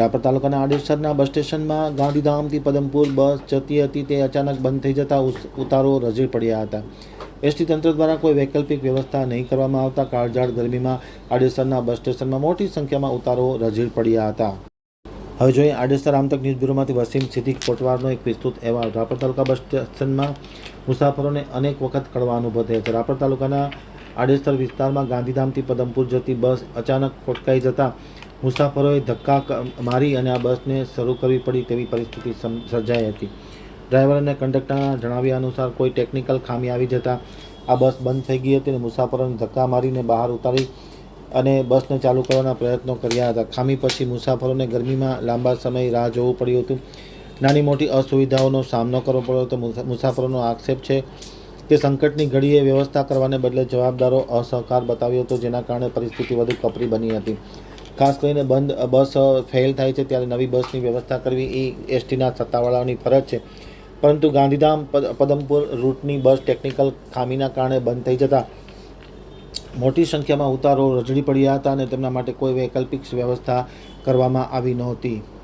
રાપર તાલુકાના આડેસરના બસ સ્ટેશનમાં ગાંધીધામથી પદમપુર બસ જતી હતી. તે અચાનક બંધ થઈ જતાં ઉતારો રજે પડ્યા હતા. એસટી તંત્ર દ્વારા કોઈ વૈકલ્પિક વ્યવસ્થા નહીં કરવામાં આવતા કાળઝાળ ગરમીમાં આડેસરના બસ સ્ટેશનમાં મોટી સંખ્યામાં ઉતારો રજીડ પડ્યા હતા. હવે જોઈએ આડેસર આમતક ન્યૂઝ બ્યુરોમાંથી વસીમ સિદ્દીક કોટવારનો એક વિસ્તૃત અહેવાલ. રાપર તાલુકા બસ સ્ટેશનમાં મુસાફરોને અનેક વખત કડવા અનુભવ થયા છે. રાપર તાલુકાના આડેસર વિસ્તારમાં ગાંધીધામથી પદમપુર જતી બસ અચાનક ખોટકાઈ જતાં મુસાફરોએ ધક્કા મારી અને આ બસને શરૂ કરવી પડી તેવી પરિસ્થિતિ સર્જાઈ હતી. ડ્રાઈવર અને કંડક્ટરના જણાવ્યા અનુસાર કોઈ ટેકનિકલ ખામી આવી જતાં આ બસ બંધ થઈ ગઈ હતી અને મુસાફરોને ધક્કા મારીને બહાર ઉતારી અને બસને ચાલુ કરવાના પ્રયત્નો કર્યા હતા. ખામી પછી મુસાફરોને ગરમીમાં લાંબા સમય રાહ જોવું પડ્યું હતું. નાની મોટી અસુવિધાઓનો સામનો કરવો પડ્યો હતો. મુસાફરોનો આક્ષેપ છે કે સંકટની ઘડીએ વ્યવસ્થા કરવાને બદલે જવાબદારો અસહકાર બતાવ્યો હતો, જેના કારણે પરિસ્થિતિ વધુ કપરી બની હતી. ખાસ કરીને બંધ બસ ફેલ થાય છે, ત્યારે નવી બસની વ્યવસ્થા કરવી એ એસટીના સત્તાવાળાઓની ફરજ છે. પરંતુ ગાંધીધામ પદ- પદમપુર રૂટની બસ ટેકનિકલ ખામીના કારણે બંધ થઈ જતાં મોટી સંખ્યામાં ઉતારો રજડી પડ્યા હતા અને તેમના માટે કોઈ વૈકલ્પિક વ્યવસ્થા કરવામાં આવી નહોતી.